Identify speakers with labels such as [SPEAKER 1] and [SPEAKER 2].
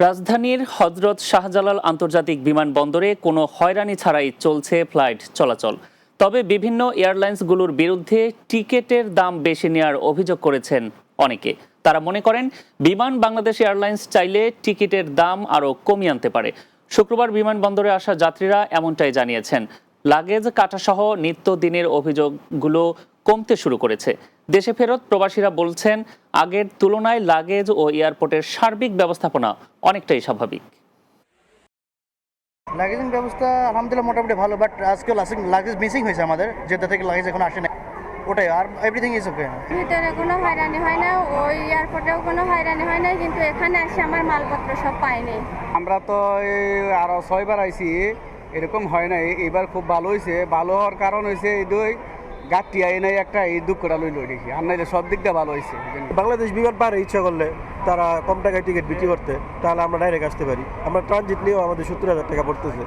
[SPEAKER 1] রাজধানীর হজরত শাহজালাল আন্তর্জাতিক বিমানবন্দরে কোনো হয়রানি ছাড়াই চলছে ফ্লাইট চলাচল। তবে বিভিন্ন এয়ারলাইন্সগুলোর বিরুদ্ধে টিকেটের দাম বেশি নেওয়ার অভিযোগ করেছেন অনেকে। তারা মনে করেন, বিমান বাংলাদেশ এয়ারলাইন্স চাইলে টিকিটের দাম আরও কমিয়ে আনতে পারে। শুক্রবার বিমানবন্দরে আসা যাত্রীরা এমনটাই জানিয়েছেন। লাগেজ কাটাসহ নিত্যদিনের অভিযোগগুলো কমতে শুরু করেছে। দেশে ফেরত প্রবাসীরা বলছেন আগের তুলনায় লাগেজ ও এয়ারপোর্টের সার্বিক ব্যবস্থাপনা অনেকটাই স্বাভাবিক।
[SPEAKER 2] লাগেজিং ব্যবস্থা আলহামদুলিল্লাহ মোটামুটি ভালো বাট আজকে লাগেজ মিসিং হয়েছে আমাদের যেটা থেকে লাগেজ এখন আসে না ওটাই আর এভরিথিং ইজ ওকে
[SPEAKER 3] ভিতরে কোনো হয়রানি হয় না ওই এয়ারপোর্টেও কোনো হয়রানি হয় না কিন্তু এখানে এসে আমার মালপত্র সব পাইনি
[SPEAKER 4] আমরা তো আরও ছয়বার আইছি এরকম হয় নাই এবার খুব ভালো হয়েছে ভালো হওয়ার কারণ হয়েছে এই দুই। গাঠটি আই নাই একটা এই দুঃখটা লইল দেখি। আর নাইলে সব দিকটা ভালো হয়েছে
[SPEAKER 5] বাংলাদেশ বিমান পারে ইচ্ছা করলে তারা কম টাকায় টিকিট বিক্রি করতে, তাহলে আমরা ডাইরেক্ট আসতে পারি। আমরা ট্রানজিট নিয়েও আমাদের সত্তর হাজার টাকা পড়তেছে।